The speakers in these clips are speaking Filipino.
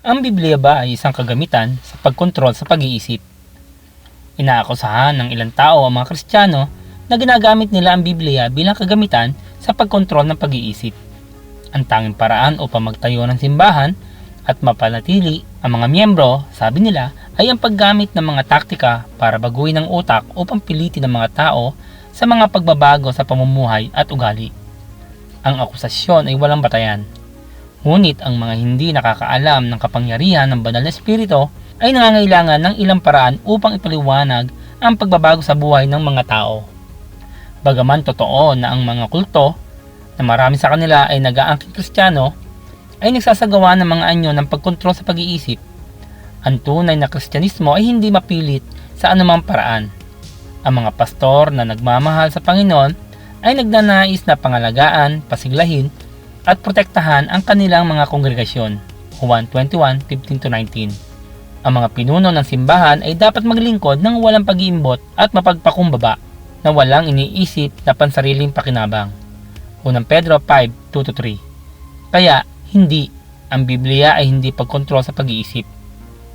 Ang Biblia ba ay isang kagamitan sa pagkontrol sa pag-iisip? Inaakusahan ng ilang tao ang mga Kristiyano na ginagamit nila ang Biblia bilang kagamitan sa pagkontrol ng pag-iisip. Ang tanging paraan upang magtayo ng simbahan at mapanatili ang mga miyembro, sabi nila, ay ang paggamit ng mga taktika para baguhin ang utak upang pilitin ang mga tao sa mga pagbabago sa pamumuhay at ugali. Ang akusasyon ay walang batayan. Ngunit ang mga hindi nakakaalam ng kapangyarihan ng banal na espiritu ay nangangailangan ng ilang paraan upang ipaliwanag ang pagbabago sa buhay ng mga tao. Bagaman totoo na ang mga kulto na marami sa kanila ay nag-aangking kristyano ay nagsasagawa ng mga anyo ng pagkontrol sa pag-iisip. Ang tunay na kristyanismo ay hindi mapilit sa anumang paraan. Ang mga pastor na nagmamahal sa Panginoon ay nagnanais na pangalagaan, pasiglahin, at protektahan ang kanilang mga kongregasyon. Juan 21:15-19 Ang mga pinuno ng simbahan ay dapat maglingkod ng walang pag-iimbot at mapagpakumbaba na walang iniisip na pansariling pakinabang. Unang Pedro 5:2-3 Kaya, hindi, ang Biblia ay hindi pagkontrol sa pag-iisip.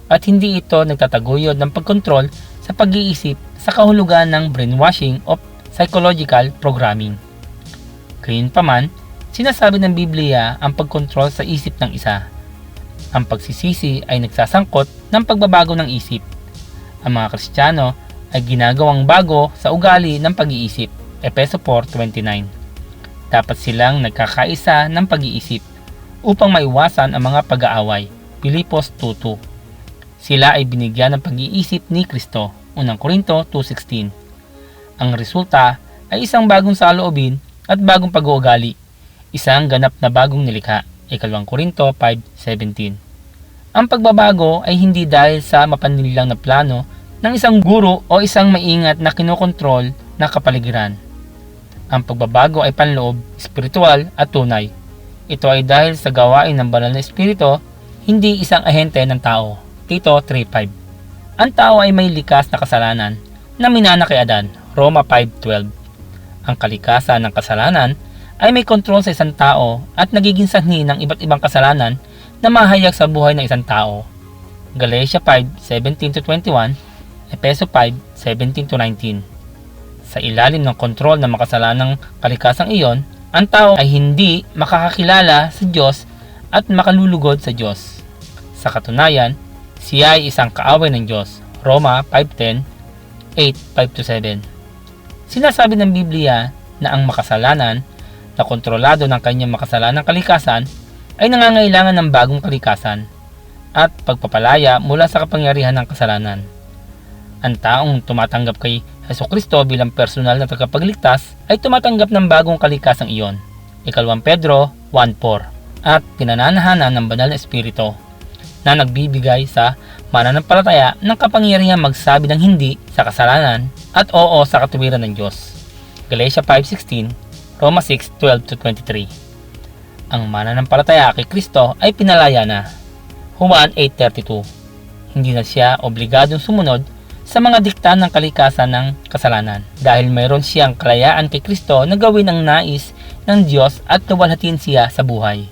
At hindi ito nagtataguyod ng pagkontrol sa pag-iisip sa kahulugan ng brainwashing of psychological programming. Gayunpaman, sinasabi ng Biblia ang pagkontrol sa isip ng isa. Ang pagsisisi ay nagsasangkot ng pagbabago ng isip. Ang mga Kristiyano ay ginagawang bago sa ugali ng pag-iisip. Epeso 4.29 Dapat silang nagkakaisa ng pag-iisip upang maiwasan ang mga pag-aaway. Pilipos 2.2 Sila ay binigyan ng pag-iisip ni Kristo. Unang Korinto 2.16 Ang resulta ay isang bagong saloobin at bagong pag-uugali. Isang ganap na bagong nilikha. Ikalawang Korinto 5.17 Ang pagbabago ay hindi dahil sa mapanlilang na plano ng isang guro o isang maingat na kinokontrol na kapaligiran. Ang pagbabago ay panloob, espiritual at tunay. Ito ay dahil sa gawain ng banal na espiritu, hindi isang ahente ng tao. Tito 3.5 Ang tao ay may likas na kasalanan na minana kay Adan. Roma 5.12 Ang kalikasan ng kasalanan ay may kontrol sa isang tao at nagiging sanhi ng iba't ibang kasalanan na mahayag sa buhay ng isang tao. Galatia 5:17-21, Epeso 5:17-19. Sa ilalim ng kontrol ng makasalanang kalikasang iyon, ang tao ay hindi makakakilala sa Diyos at makalulugod sa Diyos. Sa katunayan, siya ay isang kaaway ng Diyos. Roma 5.10, 8.5-7 Sinasabi ng Biblia na ang makasalanan na kontrolado ng kanyang makasalanang kalikasan ay nangangailangan ng bagong kalikasan at pagpapalaya mula sa kapangyarihan ng kasalanan. Ang taong tumatanggap kay Heso Kristo bilang personal na tagapagligtas ay tumatanggap ng bagong kalikasang iyon. Ikalawang Pedro 1.4 at pinananahanan ng banal na espiritu na nagbibigay sa mananampalataya ng kapangyarihan magsabi ng hindi sa kasalanan at oo sa katuwiran ng Diyos. Galatia 5.16, Roma 6.12-23 Ang mananampalataya kay Kristo ay pinalaya na. Juan 8.32 Hindi na siya obligadong sumunod sa mga dikta ng kalikasan ng kasalanan dahil mayroon siyang kalayaan kay Kristo na gawin ang nais ng Diyos at nawalhatin siya sa buhay.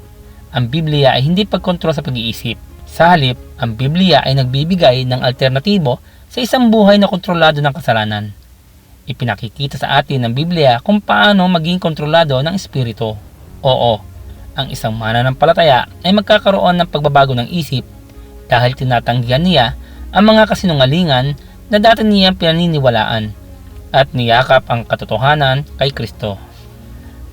Ang Biblia ay hindi pagkontrol sa pag-iisip. Sa halip, ang Biblia ay nagbibigay ng alternatibo sa isang buhay na kontrolado ng kasalanan. Ipinakikita sa atin ng Biblia kung paano maging kontrolado ng Espiritu. Oo, ang isang mananampalataya ay magkakaroon ng pagbabago ng isip dahil tinatanggihan niya ang mga kasinungalingan na dati niyang pinaniniwalaan at niyakap ang katotohanan kay Kristo.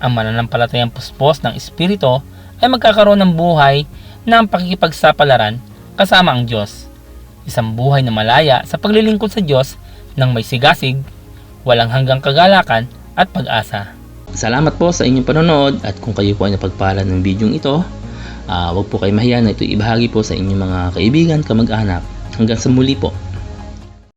Ang mananampalatayang puspos ng Espiritu ay magkakaroon ng buhay ng pakikipagsapalaran kasama ang Diyos. Isang buhay na malaya sa paglilingkod sa Diyos ng may sigasig, walang hanggang kagalakan at pag-asa. Salamat po sa inyong panonood at kung kayo po ay napagpala ng bidyong ito, ah, huwag po kayo mahiya na ito ibahagi po sa inyong mga kaibigan, kamag-anak. Hanggang sa muli po.